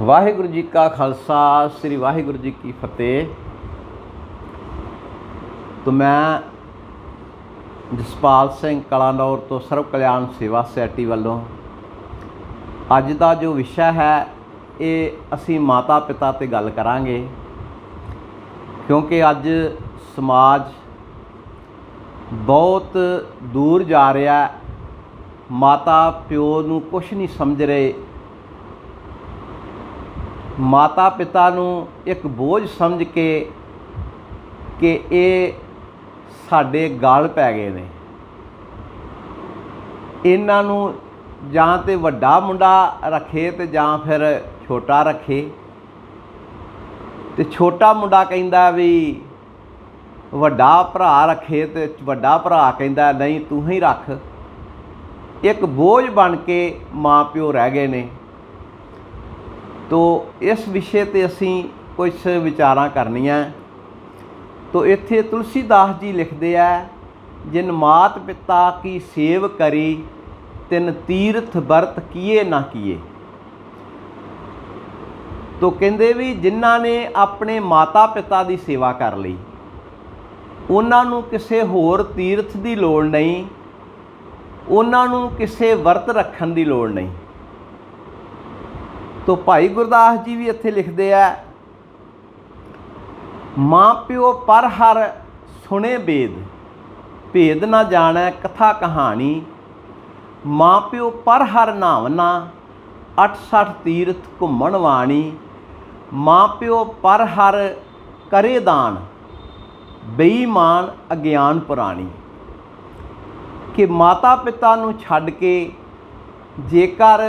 ਵਾਹਿਗੁਰੂ ਜੀ ਕਾ ਖਾਲਸਾ, ਸ੍ਰੀ ਵਾਹਿਗੁਰੂ ਜੀ ਕੀ ਫਤਿਹ। ਤੋਂ ਮੈਂ ਜਸਪਾਲ ਸਿੰਘ ਕਲਾਨੌਰ ਤੋਂ ਸਰਵ ਕਲਿਆਣ ਸੇਵਾ ਸੁਸਾਇਟੀ ਵੱਲੋਂ ਅੱਜ ਦਾ ਜੋ ਵਿਸ਼ਾ ਹੈ, ਇਹ ਅਸੀਂ ਮਾਤਾ ਪਿਤਾ ਤੇ ਗੱਲ ਕਰਾਂਗੇ। ਕਿਉਂਕਿ ਅੱਜ ਸਮਾਜ ਬਹੁਤ ਦੂਰ ਜਾ ਰਿਹਾ ਮਾਤਾ ਪਿਓ ਨੂੰ ਕੁਝ ਨਹੀਂ ਸਮਝ ਰਹੇ। ਮਾਤਾ ਪਿਤਾ ਨੂੰ ਇੱਕ ਬੋਝ ਸਮਝ ਕੇ ਕਿ ਇਹ ਸਾਡੇ ਗਾਲ ਪੈ ਗਏ ਨੇ। ਇਹਨਾਂ ਨੂੰ ਜਾਂ ਤੇ ਵੱਡਾ ਮੁੰਡਾ ਰੱਖੇ ਤੇ ਜਾਂ ਫਿਰ ਛੋਟਾ ਰੱਖੇ। ਤੇ ਛੋਟਾ ਮੁੰਡਾ ਕਹਿੰਦਾ ਵੀ ਵੱਡਾ ਭਰਾ ਰੱਖੇ ਤੇ ਵੱਡਾ ਭਰਾ ਕਹਿੰਦਾ, ਨਹੀਂ, ਤੂੰ ਹੀ ਰੱਖ। ਇੱਕ ਬੋਝ ਬਣ ਕੇ ਮਾਂ ਪਿਓ ਰਹਿ ਗਏ ਨੇ। ਤੋ ਇਸ ਵਿਸ਼ੇ ਤੇ ਅਸੀਂ ਕੁਝ ਵਿਚਾਰਾਂ ਕਰਨੀਆਂ। ਤੋ ਇੱਥੇ ਤੁਲਸੀਦਾਸ ਜੀ ਲਿਖਦੇ ਆ, ਜਿਨ ਮਾਤ ਪਿਤਾ ਕੀ ਸੇਵ ਕਰੀ, ਤਿਨ ਤੀਰਥ ਵਰਤ ਕੀਏ ਨਾ ਕੀਏ। ਤੋ ਕਹਿੰਦੇ ਵੀ ਜਿਨ੍ਹਾਂ ਨੇ ਆਪਣੇ ਮਾਤਾ ਪਿਤਾ ਦੀ ਸੇਵਾ ਕਰ ਲਈ, ਉਹਨਾਂ ਨੂੰ ਕਿਸੇ ਹੋਰ ਤੀਰਥ ਦੀ ਲੋੜ ਨਹੀਂ, ਉਹਨਾਂ ਨੂੰ ਕਿਸੇ ਵਰਤ ਰੱਖਣ ਦੀ ਲੋੜ ਨਹੀਂ। ਤੋ ਭਾਈ ਗੁਰਦਾਸ ਜੀ ਵੀ ਇੱਥੇ ਲਿਖਦੇ ਆ, ਮਾਂ ਪਿਓ ਪਰ ਹਰ ਸੁਣੇ ਬੇਦ, ਭੇਦ ਨਾ ਜਾਣੈ ਕਥਾ ਕਹਾਣੀ, ਮਾਂ ਪਿਓ ਪਰ ਹਰ ਨਾਵਨਾ 68 ਤੀਰਥ ਘੁੰਮਣ ਵਾਣੀ, ਮਾਂ ਪਿਓ ਪਰ ਹਰ ਕਰੇ ਦਾਨ, ਬੇਈਮਾਨ ਅਗਿਆਨ ਪੁਰਾਣੀ। ਕਿ ਮਾਤਾ ਪਿਤਾ ਨੂੰ ਛੱਡ ਕੇ ਜੇਕਰ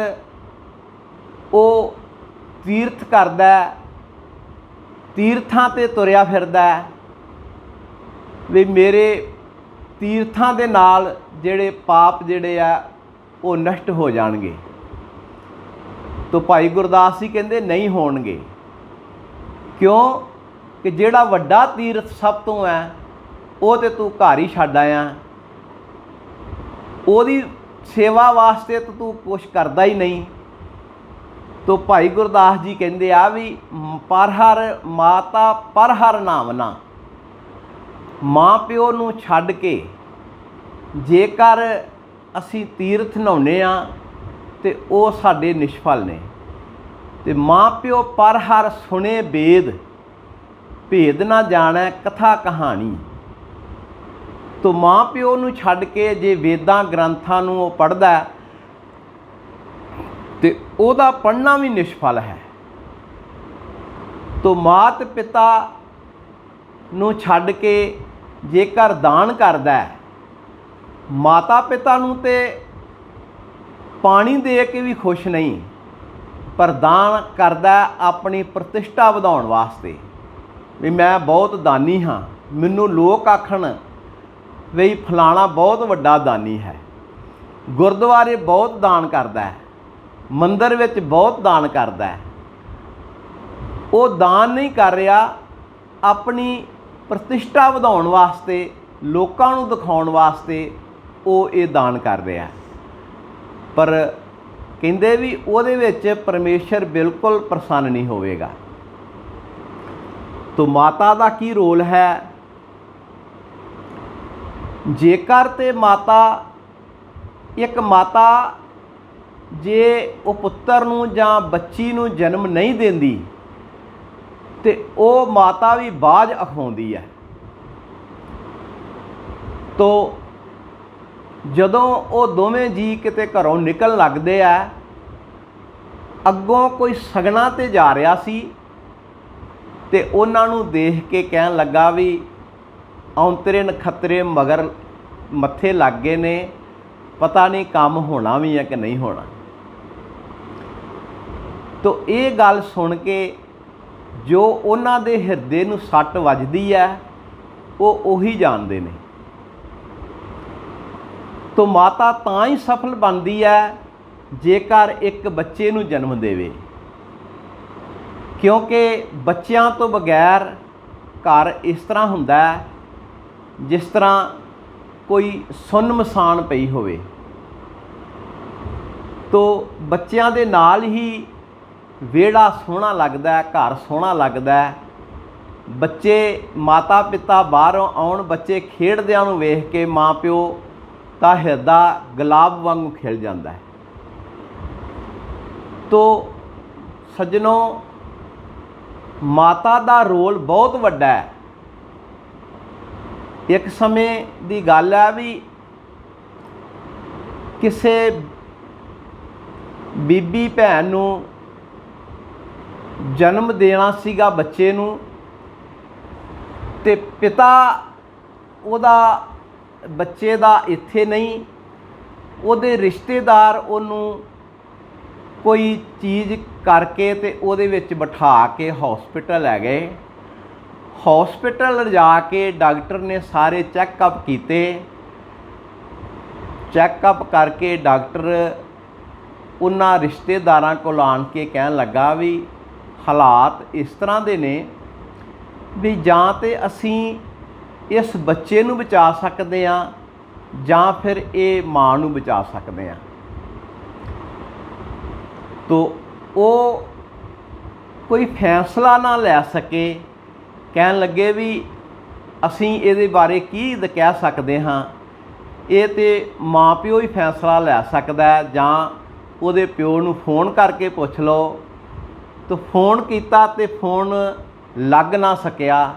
ਉਹ ਤੀਰਥ ਕਰਦਾ ਤੀਰਥਾਂ ਤੇ ਤੁਰਿਆ ਫਿਰਦਾ ਵੀ ਮੇਰੇ ਤੀਰਥਾਂ ਦੇ ਨਾਲ ਜਿਹੜੇ ਪਾਪ ਜਿਹੜੇ ਆ, ਉਹ ਨਸ਼ਟ ਹੋ ਜਾਣਗੇ। ਤੋ ਭਾਈ ਗੁਰਦਾਸ ਜੀ ਕਹਿੰਦੇ ਨਹੀਂ ਹੋਣਗੇ। ਕਿਉਂ? ਕਿ ਜਿਹੜਾ ਵੱਡਾ ਤੀਰਥ ਸਭ ਤੋਂ ਹੈ, ਉਹ ਤੇ ਤੂੰ ਘਰ ਹੀ ਛੱਡ ਆਇਆ। ਉਹਦੀ ਸੇਵਾ ਵਾਸਤੇ ਤਾਂ ਤੂੰ ਕੁਝ ਕਰਦਾ ਹੀ ਨਹੀਂ। ਤੋ ਭਾਈ ਗੁਰਦਾਸ ਜੀ ਕਹਿੰਦੇ ਆ ਵੀ ਪਰ ਹਰ ਮਾਤਾ ਪਰ ਹਰ ਨਾਮਨਾ ਮਾਂ ਪਿਓ ਨੂੰ ਛੱਡ ਕੇ ਜੇਕਰ ਅਸੀਂ ਤੀਰਥ ਨਹਾਉਨੇ ਆ ਤੇ ਉਹ ਸਾਡੇ ਨਿਸ਼ਫਲ ਨੇ। ਤੇ ਮਾਂ ਪਿਓ ਪਰ ਹਰ ਸੁਣੇ ਵੇਦ ਭੇਦ ਨਾ ਜਾਣੈ ਕਥਾ ਕਹਾਣੀ। ਤੋ ਮਾਂ ਪਿਓ ਨੂੰ ਛੱਡ ਕੇ ਜੇ ਵੇਦਾਂ ਗ੍ਰੰਥਾਂ ਨੂੰ ਉਹ ਪੜ੍ਹਦਾ ਤੇ ਉਹਦਾ ਪੜ੍ਹਨਾ ਵੀ ਨਿਸ਼ਫਲ ਹੈ। ਤੋ ਮਾਤ ਪਿਤਾ ਨੂੰ ਛੱਡ ਕੇ ਜੇਕਰ ਦਾਨ ਕਰਦਾ ਹੈ, ਮਾਤਾ ਪਿਤਾ ਨੂੰ ਤੇ ਪਾਣੀ ਦੇ ਕੇ ਵੀ ਖੁਸ਼ ਨਹੀਂ ਪਰ ਦਾਨ ਕਰਦਾ ਆਪਣੀ ਪ੍ਰਤਿਸ਼ਠਾ ਵਧਾਉਣ ਵਾਸਤੇ। ਵੀ ਮੈਂ ਬਹੁਤ ਦਾਨੀ ਹਾਂ ਮੈਨੂੰ ਲੋਕ ਆਖਣ ਵੀ ਫਲਾਣਾ ਬਹੁਤ ਵੱਡਾ ਦਾਨੀ ਹੈ। ਗੁਰਦੁਆਰੇ ਬਹੁਤ ਦਾਨ ਕਰਦਾ ਹੈ। ਮੰਦਰ ਵਿੱਚ ਬਹੁਤ ਦਾਨ ਕਰਦਾ ਹੈ। ਉਹ ਦਾਨ ਨਹੀਂ ਕਰ ਰਿਹਾ ਆਪਣੀ ਪ੍ਰਤਿਸ਼ਠਾ ਵਧਾਉਣ ਵਾਸਤੇ, ਲੋਕਾਂ ਨੂੰ ਦਿਖਾਉਣ ਵਾਸਤੇ ਉਹ ਇਹ ਦਾਨ ਕਰ ਰਿਹਾ ਪਰ ਕਹਿੰਦੇ ਵੀ ਉਹਦੇ ਵਿੱਚ ਪਰਮੇਸ਼ਰ ਬਿਲਕੁਲ ਪ੍ਰਸੰਨ ਨਹੀਂ ਹੋਵੇਗਾ। ਤੋ ਮਾਤਾ ਦਾ ਕੀ ਰੋਲ ਹੈ? ਜੇਕਰ ਤੇ ਮਾਤਾ ਇੱਕ ਮਾਤਾ ਜੇ ਉਹ ਪੁੱਤਰ ਨੂੰ ਜਾਂ ਬੱਚੀ ਨੂੰ ਜਨਮ ਨਹੀਂ ਦਿੰਦੀ, ਤੇ ਉਹ ਮਾਤਾ ਵੀ ਬਾਝ ਅਖਾਉਂਦੀ ਹੈ। ਤੋ ਜਦੋਂ ਉਹ ਦੋਵੇਂ ਜੀ ਕਿਤੇ ਘਰੋਂ ਨਿਕਲ ਲੱਗਦੇ ਆ, ਅੱਗੋਂ ਕੋਈ ਸਗਣਾ ਤੇ ਜਾ ਰਿਹਾ ਸੀ ਤੇ ਉਹਨਾਂ ਨੂੰ ਦੇਖ ਕੇ ਕਹਿਣ ਲੱਗਾ ਵੀ ਔਂਤਰੇ ਨਖਤਰੇ ਮਗਰ ਮੱਥੇ ਲੱਗ ਗਏ ਨੇ, ਪਤਾ ਨਹੀਂ ਕੰਮ ਹੋਣਾ ਵੀ ਹੈ ਕਿ ਨਹੀਂ ਹੋਣਾ। ਤੋ ਇਹ ਗੱਲ ਸੁਣ ਕੇ ਜੋ ਉਹਨਾਂ ਦੇ ਹਿਰਦੇ ਨੂੰ ਸੱਟ ਵੱਜਦੀ ਹੈ, ਉਹ ਉਹੀ ਜਾਣਦੇ ਨੇ। ਤੋ ਮਾਤਾ ਤਾਂ ਹੀ ਸਫਲ ਬਣਦੀ ਹੈ, ਜੇਕਰ ਇੱਕ ਬੱਚੇ ਨੂੰ ਜਨਮ ਦੇਵੇ। ਕਿਉਂਕਿ ਬੱਚਿਆਂ ਤੋਂ ਬਗੈਰ ਘਰ ਇਸ ਤਰ੍ਹਾਂ ਹੁੰਦਾ ਹੈ, ਜਿਸ ਤਰ੍ਹਾਂ ਕੋਈ ਸੁੰਨ ਮਸਾਨ ਪਈ ਹੋਵੇ। ਤੋ ਬੱਚਿਆਂ ਦੇ ਨਾਲ ਹੀ ਵਿਹੜਾ ਸੋਹਣਾ ਲੱਗਦਾ ਘਰ ਸੋਹਣਾ ਲੱਗਦਾ ਬੱਚੇ ਮਾਤਾ ਪਿਤਾ ਬਾਹਰੋਂ ਆਉਣ, ਬੱਚੇ ਖੇਡਦਿਆਂ ਨੂੰ ਵੇਖ ਕੇ ਮਾਂ ਪਿਓ ਦਾ ਹਿਰਦਾ ਗੁਲਾਬ ਵਾਂਗੂ ਖਿਲ ਜਾਂਦਾ ਹੈ। ਤੋ ਸੱਜਣੋ, ਮਾਤਾ ਦਾ ਰੋਲ ਬਹੁਤ ਵੱਡਾ ਹੈ। ਇੱਕ ਸਮੇਂ ਦੀ ਗੱਲ ਹੈ ਵੀ ਕਿਸੇ ਬੀਬੀ ਭੈਣ ਨੂੰ ਜਨਮ ਦੇਣਾ ਸੀਗਾ ਬੱਚੇ ਨੂੰ ਤੇ ਪਿਤਾ ਉਹਦਾ ਬੱਚੇ ਦਾ ਇੱਥੇ ਨਹੀਂ, ਉਹਦੇ ਰਿਸ਼ਤੇਦਾਰ ਉਹਨੂੰ ਕੋਈ ਚੀਜ਼ ਕਰਕੇ ਤੇ ਉਹਦੇ ਵਿੱਚ ਬਿਠਾ ਕੇ ਹਸਪੀਟਲ ਲੈ ਗਏ। ਹਸਪੀਟਲ ਲਿਜਾ ਕੇ ਡਾਕਟਰ ਨੇ ਸਾਰੇ ਚੈੱਕਅਪ ਕੀਤੇ। ਚੈੱਕਅਪ ਕਰਕੇ ਡਾਕਟਰ ਉਹਨਾਂ ਰਿਸ਼ਤੇਦਾਰਾਂ ਕੋਲ ਆਣ ਕੇ ਕਹਿਣ ਲੱਗਾ ਵੀ ਹਾਲਾਤ ਇਸ ਤਰ੍ਹਾਂ ਦੇ ਨੇ ਵੀ ਜਾਂ ਤੇ ਅਸੀਂ ਇਸ ਬੱਚੇ ਨੂੰ ਬਚਾ ਸਕਦੇ ਆ ਜਾਂ ਫਿਰ ਇਹ ਮਾਂ ਨੂੰ ਬਚਾ ਸਕਦੇ ਆ ਤੋ ਉਹ ਕੋਈ ਫੈਸਲਾ ਨਾ ਲੈ ਸਕੇ, ਕਹਿਣ ਲੱਗੇ ਵੀ ਅਸੀਂ ਇਹਦੇ ਬਾਰੇ ਕੀ ਕਹਿ ਸਕਦੇ ਹਾਂ। ਇਹ ਤੇ ਮਾਪਿਓ ਹੀ ਫੈਸਲਾ ਲੈ ਸਕਦਾ ਜਾਂ ਉਹਦੇ ਪਿਓ ਨੂੰ ਫੋਨ ਕਰਕੇ ਪੁੱਛ ਲਓ। ਤੋ ਫੋਨ ਕੀਤਾ ਤੇ ਫੋਨ ਲੱਗ ਨਾ ਸਕਿਆ।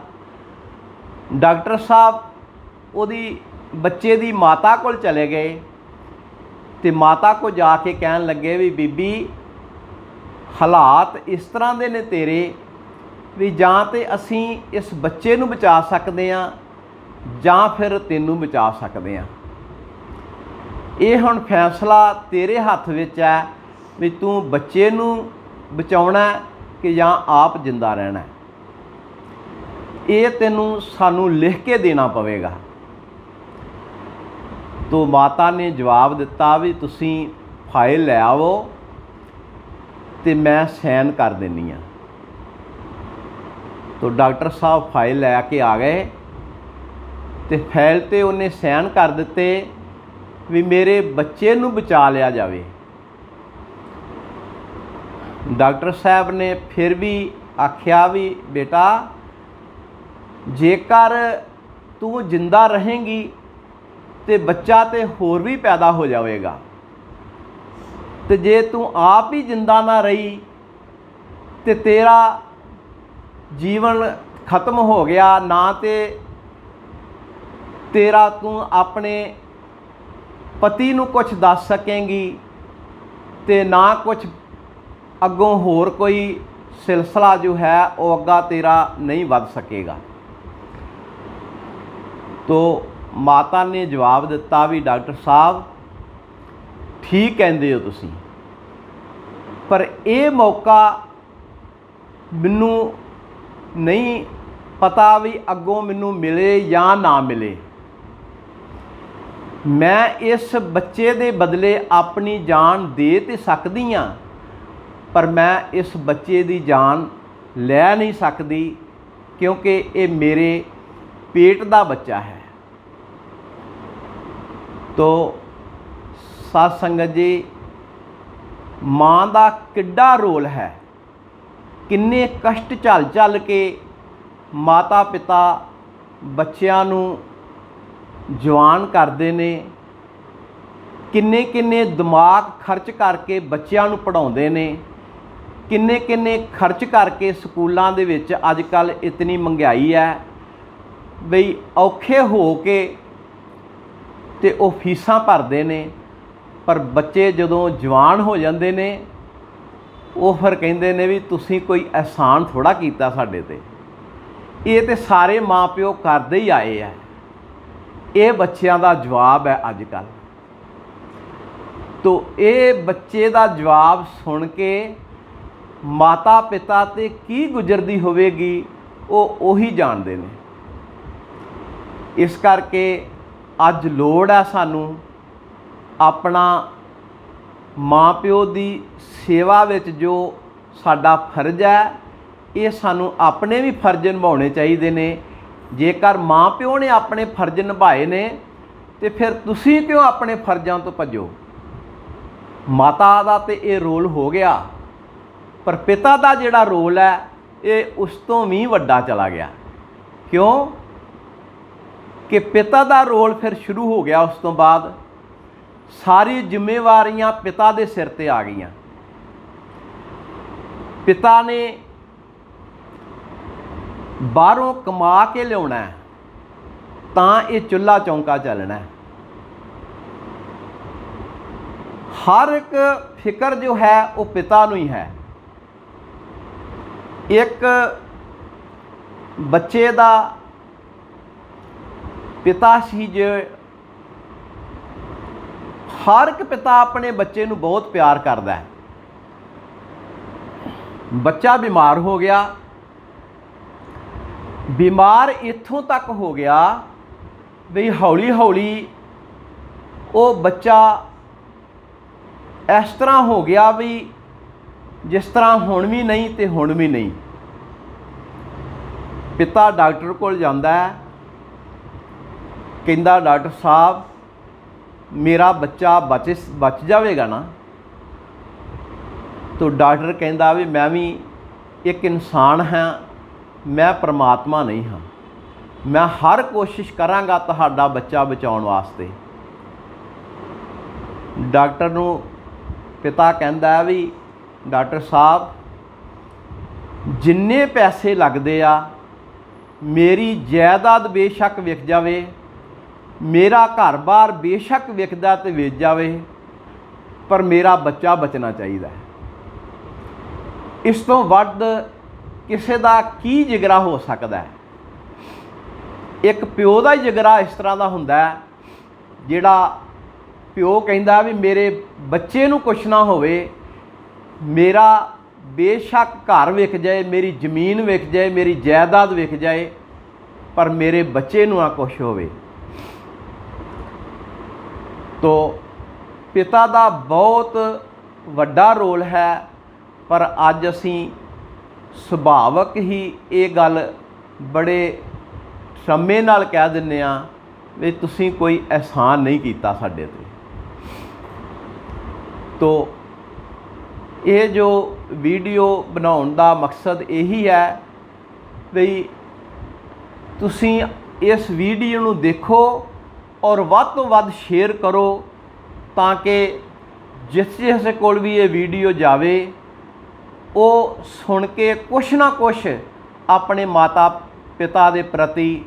ਡਾਕਟਰ ਸਾਹਿਬ ਉਹਦੀ ਬੱਚੇ ਦੀ ਮਾਤਾ ਕੋਲ ਚਲੇ ਗਏ ਤੇ ਮਾਤਾ ਕੋ ਜਾ ਕੇ ਕਹਿਣ ਲੱਗੇ ਵੀ ਬੀਬੀ, ਹਾਲਾਤ ਇਸ ਤਰ੍ਹਾਂ ਦੇ ਨੇ ਤੇਰੇ ਵੀ ਜਾਂ ਤੇ ਅਸੀਂ ਇਸ ਬੱਚੇ ਨੂੰ ਬਚਾ ਸਕਦੇ ਹਾਂ ਜਾਂ ਫਿਰ ਤੈਨੂੰ ਬਚਾ ਸਕਦੇ ਹਾਂ। ਇਹ ਹੁਣ ਫੈਸਲਾ ਤੇਰੇ ਹੱਥ ਵਿੱਚ ਹੈ ਵੀ ਤੂੰ ਬੱਚੇ ਨੂੰ ਬਚਾਉਣਾ ਕਿ ਜਾਂ ਆਪ ਜਿੰਦਾ ਰਹਿਣਾ ਇਹ ਤੈਨੂੰ ਸਾਨੂੰ ਲਿਖ ਕੇ ਦੇਣਾ ਪਵੇਗਾ। ਤੋ ਮਾਤਾ ਨੇ ਜਵਾਬ ਦਿੱਤਾ ਵੀ ਤੁਸੀਂ ਫਾਈਲ ਲੈ ਆਵੋ ਤੇ ਮੈਂ ਸਾਈਨ ਕਰ ਦਿੰਨੀ ਆ। ਤੋ ਡਾਕਟਰ ਸਾਹਿਬ ਫਾਈਲ ਲੈ ਕੇ ਆ ਗਏ ਤੇ ਫਾਈਲ ਤੇ ਉਹਨੇ ਸਾਈਨ ਕਰ ਦਿੱਤੇ ਵੀ ਮੇਰੇ ਬੱਚੇ ਨੂੰ ਬਚਾ ਲਿਆ ਜਾਵੇ। ਡਾਕਟਰ ਸਾਹਿਬ ਨੇ ਫਿਰ ਵੀ ਆਖਿਆ ਵੀ, ਬੇਟਾ, ਜੇਕਰ ਤੂੰ ਜਿੰਦਾ ਰਹੇਂਗੀ ਤੇ ਬੱਚਾ ਤੇ ਹੋਰ ਵੀ ਪੈਦਾ ਹੋ ਜਾਵੇਗਾ, ਤੇ ਜੇ ਤੂੰ ਆਪ ਹੀ ਜਿੰਦਾ ਨਾ ਰਹੀ ਤੇ ਤੇਰਾ ਜੀਵਨ ਖਤਮ ਹੋ ਗਿਆ, ਨਾ ਤੇ ਤੇਰਾ ਤੂੰ ਆਪਣੇ ਪਤੀ ਨੂੰ ਕੁਝ ਦੱਸ ਸਕੇਂਗੀ ਤੇ ਨਾ ਕੁਝ ਅੱਗੋਂ ਹੋਰ ਕੋਈ ਸਿਲਸਿਲਾ ਜੋ ਹੈ, ਉਹ ਅੱਗਾ ਤੇਰਾ ਨਹੀਂ ਵੱਧ ਸਕੇਗਾ। ਤੋ ਮਾਤਾ ਨੇ ਜਵਾਬ ਦਿੱਤਾ ਵੀ ਡਾਕਟਰ ਸਾਹਿਬ, ਠੀਕ ਕਹਿੰਦੇ ਹੋ ਤੁਸੀਂ। ਪਰ ਇਹ ਮੌਕਾ ਮੈਨੂੰ ਨਹੀਂ ਪਤਾ ਵੀ ਅੱਗੋਂ ਮੈਨੂੰ ਮਿਲੇ ਜਾਂ ਨਾ ਮਿਲੇ। ਮੈਂ ਇਸ ਬੱਚੇ ਦੇ ਬਦਲੇ ਆਪਣੀ ਜਾਨ ਦੇ ਤੇ ਸਕਦੀ ਹਾਂ। ਪਰ ਮੈਂ ਇਸ ਬੱਚੇ ਦੀ ਜਾਨ ਲੈ ਨਹੀਂ ਸਕਦੀ ਕਿਉਂਕਿ ਇਹ ਮੇਰੇ ਪੇਟ ਦਾ ਬੱਚਾ ਹੈ। ਤੋ ਸਾਧ ਸੰਗਤ ਜੀ, ਮਾਂ ਦਾ ਕਿੱਡਾ ਰੋਲ ਹੈ। ਕਿੰਨੇ ਕਸ਼ਟ ਝੱਲ ਝੱਲ ਕੇ ਮਾਤਾ ਪਿਤਾ ਬੱਚਿਆਂ ਨੂੰ ਜਵਾਨ ਕਰਦੇ ਨੇ। ਕਿੰਨੇ ਕਿੰਨੇ ਦਿਮਾਗ ਖਰਚ ਕਰਕੇ ਬੱਚਿਆਂ ਨੂੰ ਪੜਾਉਂਦੇ ਨੇ। ਕਿੰਨੇ ਕਿੰਨੇ ਖਰਚ ਕਰਕੇ ਸਕੂਲਾਂ ਦੇ ਵਿੱਚ ਅੱਜ ਕੱਲ ਇਤਨੀ ਮਹਿੰਗਾਈ ਹੈ? ਬਈ ਔਖੇ ਹੋ ਕੇ ਤੇ ਉਹ ਫੀਸਾਂ ਭਰਦੇ ਨੇ, ਪਰ ਬੱਚੇ ਜਦੋਂ ਜਵਾਨ ਹੋ ਜਾਂਦੇ ਨੇ, ਉਹ ਫਿਰ ਕਹਿੰਦੇ ਨੇ ਵੀ ਤੁਸੀਂ ਕੋਈ ਅਹਿਸਾਨ ਥੋੜਾ ਕੀਤਾ ਸਾਡੇ ਤੇ। ਇਹ ਤੇ ਸਾਰੇ ਮਾਪਿਓ ਕਰਦੇ ਹੀ ਆਏ ਆ। ਇਹ ਬੱਚਿਆਂ ਦਾ ਜਵਾਬ ਹੈ ਅੱਜ ਕੱਲ ਤੋ ਇਹ ਬੱਚੇ ਦਾ ਜਵਾਬ ਸੁਣ ਕੇ ਮਾਤਾ ਪਿਤਾ ਤੇ ਕੀ ਗੁਜ਼ਰਦੀ ਹੋਵੇਗੀ, ਉਹ ਉਹੀ ਜਾਣਦੇ ਨੇ। ਇਸ ਕਰਕੇ ਅੱਜ ਲੋੜ ਹੈ ਸਾਨੂੰ ਆਪਣਾ ਮਾਪਿਓ ਦੀ ਸੇਵਾ ਵਿੱਚ ਜੋ ਸਾਡਾ ਫਰਜ਼ ਹੈ, ਇਹ ਸਾਨੂੰ ਆਪਣੇ ਵੀ ਫਰਜ਼ ਨਿਭਾਉਣੇ ਚਾਹੀਦੇ ਨੇ। ਜੇਕਰ ਮਾਪਿਓ ਨੇ ਆਪਣੇ ਫਰਜ਼ ਨਿਭਾਏ ਨੇ, ਤੇ ਫਿਰ ਤੁਸੀਂ ਕਿਉਂ ਆਪਣੇ ਫਰਜ਼ਾਂ ਤੋਂ ਭੱਜੋ? ਮਾਤਾ ਦਾ ਤੇ ਇਹ ਰੋਲ ਹੋ ਗਿਆ। ਪਰ ਪਿਤਾ ਦਾ ਜਿਹੜਾ ਰੋਲ ਹੈ, ਇਹ ਉਸ ਤੋਂ ਵੀ ਵੱਡਾ ਚਲਾ ਗਿਆ। ਕਿਉਂ? ਕਿ ਪਿਤਾ ਦਾ ਰੋਲ ਫਿਰ ਸ਼ੁਰੂ ਹੋ ਗਿਆ ਉਸ ਤੋਂ ਬਾਅਦ। ਸਾਰੀ ਜ਼ਿੰਮੇਵਾਰੀਆਂ ਪਿਤਾ ਦੇ ਸਿਰ ਤੇ ਆ ਗਈਆਂ। ਪਿਤਾ ਨੇ ਬਾਹਰੋਂ ਕਮਾ ਕੇ ਲਿਆਉਣਾ ਤਾਂ ਇਹ ਚੁੱਲ੍ਹਾ ਚੌਂਕਾ ਚੱਲਣਾ ਹਰ ਇੱਕ ਫਿਕਰ ਜੋ ਹੈ, ਉਹ ਪਿਤਾ ਨੂੰ ਹੀ ਹੈ। ਇੱਕ ਬੱਚੇ ਦਾ ਪਿਤਾ ਸੀ ਜੋ, ਹਰ ਇੱਕ ਪਿਤਾ ਆਪਣੇ ਬੱਚੇ ਨੂੰ ਬਹੁਤ ਪਿਆਰ ਕਰਦਾ ਹੈ। ਬੱਚਾ ਬਿਮਾਰ ਹੋ ਗਿਆ। ਬਿਮਾਰ ਇੱਥੋਂ ਤੱਕ ਹੋ ਗਿਆ ਵੀ ਹੌਲੀ ਹੌਲੀ ਉਹ ਬੱਚਾ ਇਸ ਤਰ੍ਹਾਂ ਹੋ ਗਿਆ ਵੀ ਜਿਸ ਤਰ੍ਹਾਂ ਹੁਣ ਵੀ ਨਹੀਂ ਤੇ ਹੁਣ ਵੀ ਨਹੀਂ। ਪਿਤਾ ਡਾਕਟਰ ਕੋਲ ਜਾਂਦਾ ਹੈ। ਕਹਿੰਦਾ, ਡਾਕਟਰ ਸਾਹਿਬ, ਮੇਰਾ ਬੱਚਾ ਬਚ ਬਚ ਜਾਵੇਗਾ ਨਾ? ਤੋ ਡਾਕਟਰ ਕਹਿੰਦਾ ਵੀ, ਮੈਂ ਵੀ ਇੱਕ ਇਨਸਾਨ ਹਾਂ, ਮੈਂ ਪਰਮਾਤਮਾ ਨਹੀਂ ਹਾਂ। ਮੈਂ ਹਰ ਕੋਸ਼ਿਸ਼ ਕਰਾਂਗਾ ਤੁਹਾਡਾ ਬੱਚਾ ਬਚਾਉਣ ਵਾਸਤੇ। ਡਾਕਟਰ ਨੂੰ ਪਿਤਾ ਕਹਿੰਦਾ ਵੀ ਡਾਕਟਰ ਸਾਹਿਬ, ਜਿੰਨੇ ਪੈਸੇ ਲੱਗਦੇ ਆ, ਮੇਰੀ ਜਾਇਦਾਦ ਬੇਸ਼ੱਕ ਵਿਕ ਜਾਵੇ, ਮੇਰਾ ਘਰ-ਬਾਰ ਬੇਸ਼ੱਕ ਵਿਕਦਾ ਤੇ ਵੇਚ ਜਾਵੇ, ਪਰ ਮੇਰਾ ਬੱਚਾ ਬਚਣਾ ਚਾਹੀਦਾ ਇਸ ਤੋਂ ਵੱਧ ਕਿਸੇ ਦਾ ਕੀ ਜਿਗਰਾ ਹੋ ਸਕਦਾ ਹੈ? ਇੱਕ ਪਿਓ ਦਾ ਹੀ ਜਿਗਰਾ ਇਸ ਤਰ੍ਹਾਂ ਦਾ ਹੁੰਦਾ ਹੈ, ਜਿਹੜਾ ਪਿਓ ਕਹਿੰਦਾ ਵੀ ਮੇਰੇ ਬੱਚੇ ਨੂੰ ਕੁਛ ਨਾ ਹੋਵੇ ਮੇਰਾ ਬੇਸ਼ੱਕ ਘਰ ਵਿਕ ਜਾਏ, ਮੇਰੀ ਜ਼ਮੀਨ ਵਿਕ ਜਾਏ, ਮੇਰੀ ਜਾਇਦਾਦ ਵਿਕ ਜਾਏ, ਪਰ ਮੇਰੇ ਬੱਚੇ ਨੂੰ ਨਾ ਕੁਛ ਹੋਵੇ। ਤੋ ਪਿਤਾ ਦਾ ਬਹੁਤ ਵੱਡਾ ਰੋਲ ਹੈ, ਪਰ ਅੱਜ ਅਸੀਂ ਸੁਭਾਵਕ ਹੀ ਇਹ ਗੱਲ ਬੜੇ ਸਮੇਂ ਨਾਲ ਕਹਿ ਦਿੰਨੇ ਆ ਵੀ ਤੁਸੀਂ ਕੋਈ ਅਹਿਸਾਨ ਨਹੀਂ ਕੀਤਾ ਸਾਡੇ ਤੇ। ਤੋ ਇਹ ਜੋ ਵੀਡੀਓ ਬਣਾਉਣ ਦਾ ਮਕਸਦ ਇਹੀ ਹੈ ਵੀ ਤੁਸੀਂ ਇਸ ਵੀਡੀਓ ਨੂੰ ਦੇਖੋ ਔਰ ਵੱਧ ਤੋਂ ਵੱਧ ਸ਼ੇਅਰ ਕਰੋ ਤਾਂ ਕਿ ਜਿਸ ਜਿਸ ਕੋਲ ਵੀ ਇਹ ਵੀਡੀਓ ਜਾਵੇ, ਉਹ ਸੁਣ ਕੇ ਕੁਛ ਨਾ ਕੁਛ ਆਪਣੇ ਮਾਤਾ ਪਿਤਾ ਦੇ ਪ੍ਰਤੀ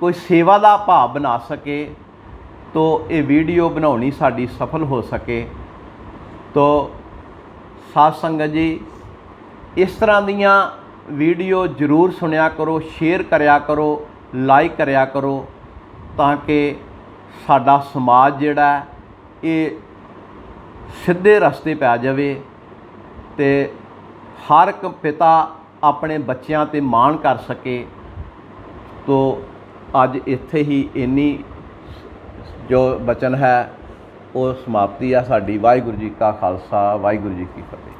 ਕੋਈ ਸੇਵਾ ਦਾ ਭਾਵ ਬਣਾ ਸਕੇ ਤੋ ਇਹ ਵੀਡੀਓ ਬਣਾਉਣੀ ਸਾਡੀ ਸਫਲ ਹੋ ਸਕੇ। ਤੋ ਸਾਧ ਸੰਗਤ ਜੀ, ਇਸ ਤਰ੍ਹਾਂ ਦੀਆਂ ਵੀਡੀਓ ਜ਼ਰੂਰ ਸੁਣਿਆ ਕਰੋ ਸ਼ੇਅਰ ਕਰਿਆ ਕਰੋ ਲਾਈਕ ਕਰਿਆ ਕਰੋ, ਤਾਂ ਕਿ ਸਾਡਾ ਸਮਾਜ ਜਿਹੜਾ ਇਹ ਸਿੱਧੇ ਰਸਤੇ ਪੈ ਜਾਵੇ ਤੇ ਹਰ ਇੱਕ ਪਿਤਾ ਆਪਣੇ ਬੱਚਿਆਂ ਤੇ ਮਾਣ ਕਰ ਸਕੇ। ਤੋ ਅੱਜ ਇੱਥੇ ਹੀ ਇੰਨੀ ਜੋ ਬਚਨ ਹੈ ਉਹ ਸਮਾਪਤੀ ਆ। ਸਾਡੀ ਵਾਹਿਗੁਰੂ ਜੀ ਕਾ ਖਾਲਸਾ ਵਾਹਿਗੁਰੂ ਜੀ ਕੀ ਫਤਿਹ।